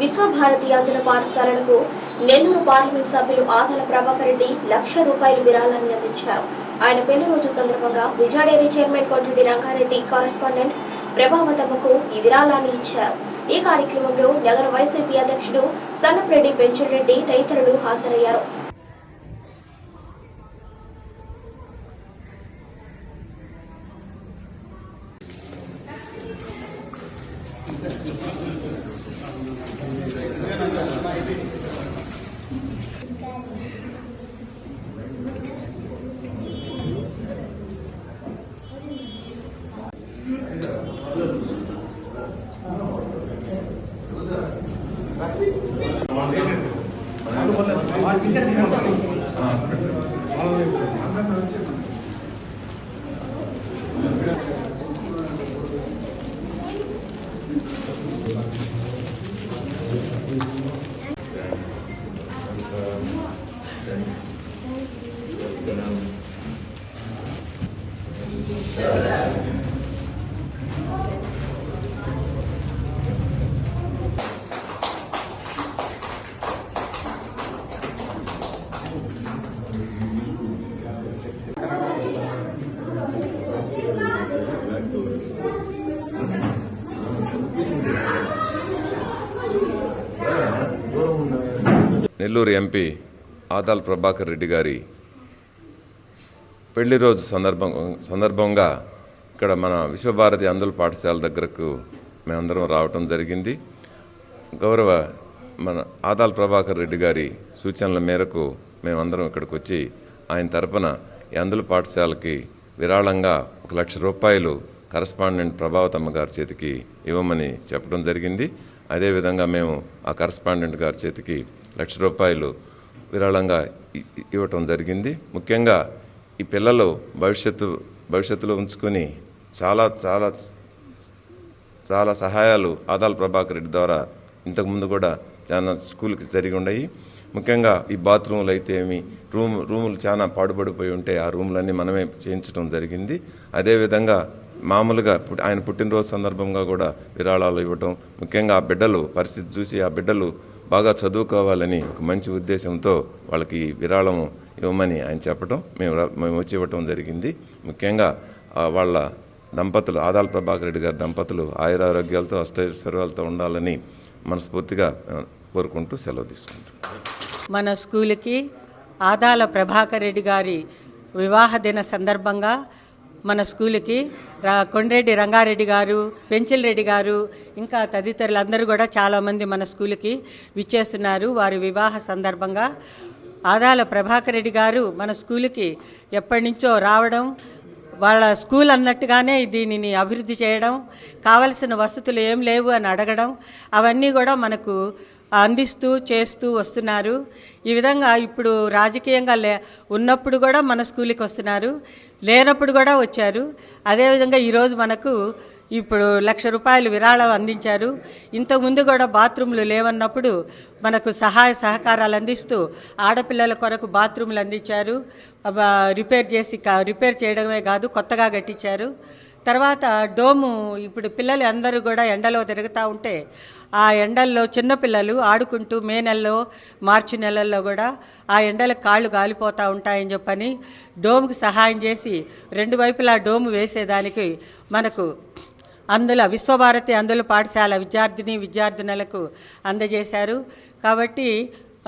విశ్వభారతి అందుల పాఠశాలలకు నెల్లూరు పార్లమెంట్ సభ్యులు ఆదల ప్రభాకర్ రెడ్డి లక్ష రూపాయలు విరాళాన్ని అందించారు. ఆయన పెళ్ళి రోజు సందర్భంగా విజయడేరీ చైర్మన్ కోటిరెడ్డి రంగారెడ్డి కరెస్పాండెంట్ ప్రభావతమ్మకు ఈ విరాళాన్ని ఇచ్చారు. ఈ కార్యక్రమంలో నగర వైసీపీ అధ్యక్షుడు సన్నప్రెడ్డి పెంచురెడ్డి తదితరులు హాజరయ్యారు. Gracias. Nellore MP Adal Prabhakar Reddy గారి పెళ్ళి రోజు సందర్భం సందర్భంగా ఇక్కడ మన విశ్వభారతి అందుల పాఠశాల దగ్గరకు మేమందరం రావటం జరిగింది. గౌరవ మన ఆదాల్ ప్రభాకర్ రెడ్డి గారి సూచనల మేరకు మేమందరం ఇక్కడికి వచ్చి ఆయన తరపున ఈ అందుల పాఠశాలకి విరాళంగా ఒక లక్ష రూపాయలు కరస్పాండెంట్ ప్రభావతమ్మ గారి చేతికి ఇవ్వమని చెప్పడం జరిగింది. అదేవిధంగా మేము ఆ కరస్పాండెంట్ గారి చేతికి లక్ష రూపాయలు విరాళంగా ఇవ్వటం జరిగింది. ముఖ్యంగా ఈ పిల్లలు భవిష్యత్తు భవిష్యత్తులో ఉంచుకొని చాలా చాలా చాలా సహాయాలు ఆదాల ప్రభాకర్ రెడ్డి ద్వారా ఇంతకుముందు కూడా చాలా స్కూల్కి జరిగి ఉన్నాయి ముఖ్యంగా ఈ బాత్రూములు అయితే ఏమి రూమ్ రూములు చాలా పాడుపడిపోయి ఉంటే ఆ రూములన్నీ మనమే చేయించడం జరిగింది. అదేవిధంగా మామూలుగా ఆయన పుట్టినరోజు సందర్భంగా కూడా విరాళాలు ఇవ్వటం ముఖ్యంగా ఆ బిడ్డలు పరిస్థితి చూసి ఆ బిడ్డలు బాగా చదువుకోవాలని ఒక మంచి ఉద్దేశంతో వాళ్ళకి విరాళం ఇవ్వమని ఆయన చెప్పడం మేము మేము వచ్చి ఇవ్వటం జరిగింది. ముఖ్యంగా వాళ్ళ దంపతులు ఆదాల ప్రభాకర్ రెడ్డి గారి దంపతులు ఆయురారోగ్యాలతో అష్టైశ్వర్యాలతో ఉండాలని మనస్ఫూర్తిగా కోరుకుంటూ సెలవు తీసుకుంటాం మన స్కూల్కి ఆదాల ప్రభాకర్ రెడ్డి గారి వివాహ దిన సందర్భంగా మన స్కూల్కి కొండ్రెడ్డి రంగారెడ్డి గారు పెంచిల్ రెడ్డి గారు ఇంకా తదితరులందరూ కూడా చాలామంది మన స్కూల్కి విచ్చేస్తున్నారు. వారి వివాహ సందర్భంగా ఆదాల ప్రభాకర్ రెడ్డి గారు మన స్కూల్కి ఎప్పటి నుంచో రావడం వాళ్ళ స్కూల్ అన్నట్టుగానే దీనిని అభివృద్ధి చేయడం కావలసిన వసతులు ఏం లేవు అని అడగడం అవన్నీ కూడా మనకు అందిస్తూ చేస్తూ వస్తున్నారు. ఈ విధంగా ఇప్పుడు రాజకీయంగా లే ఉన్నప్పుడు కూడా మన స్కూల్కి వస్తున్నారు. లేనప్పుడు కూడా వచ్చారు. అదేవిధంగా ఈరోజు మనకు ఇప్పుడు లక్ష రూపాయలు విరాళం అందించారు. ఇంతకుముందు కూడా బాత్రూమ్లు లేవన్నప్పుడు మనకు సహాయ సహకారాలు అందిస్తూ ఆడపిల్లల కొరకు బాత్రూమ్లు అందించారు. రిపేర్ చేసి కా- రిపేర్ చేయడమే కాదు కొత్తగా కట్టించారు. తర్వాత డోము ఇప్పుడు పిల్లలు అందరూ కూడా ఎండలో తిరుగుతూ ఉంటే ఆ ఎండల్లో చిన్నపిల్లలు ఆడుకుంటూ మే నెలలో మార్చి నెలల్లో కూడా ఆ ఎండలకు కాళ్ళు గాలిపోతూ ఉంటాయని చెప్పని డోముకు సహాయం చేసి రెండు వైపులా డోము వేసేదానికి మనకు అందులో విశ్వభారతి అందులో పాఠశాల విద్యార్థిని విద్యార్థినులకు అందజేశారు. కాబట్టి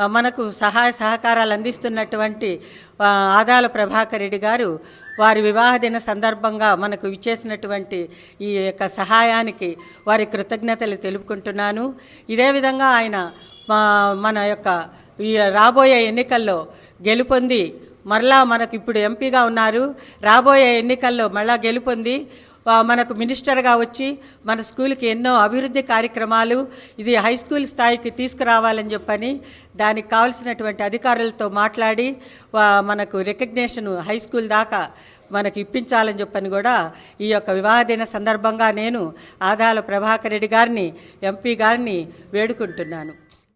మనకు సహాయ సహకారాలు అందిస్తున్నటువంటి ఆదాల ప్రభాకర్ రెడ్డి గారు వారి వివాహ దిన సందర్భంగా మనకు ఇచ్చేసినటువంటి ఈ యొక్క సహాయానికి వారి కృతజ్ఞతలు తెలుపుకుంటున్నాను. ఇదే విధంగా ఆయన మన యొక్క ఈ రాబోయే ఎన్నికల్లో గెలుపొంది మరలా మనకు ఇప్పుడు ఎంపీగా ఉన్నారు. రాబోయే ఎన్నికల్లో మళ్ళా గెలుపొంది మనకు మినిస్టర్గా వచ్చి మన స్కూల్కి ఎన్నో అభివృద్ధి కార్యక్రమాలు ఇది హై స్కూల్ స్థాయికి తీసుకురావాలని చెప్పని దానికి కావలసినటువంటి అధికారులతో మాట్లాడి మనకు రికగ్నేషన్ హై స్కూల్ దాకా మనకు ఇప్పించాలని చెప్పని కూడా ఈ యొక్క వివాహ దిన సందర్భంగా నేను ఆదాల ప్రభాకర్ రెడ్డి గారిని ఎంపీ గారిని వేడుకుంటున్నాను.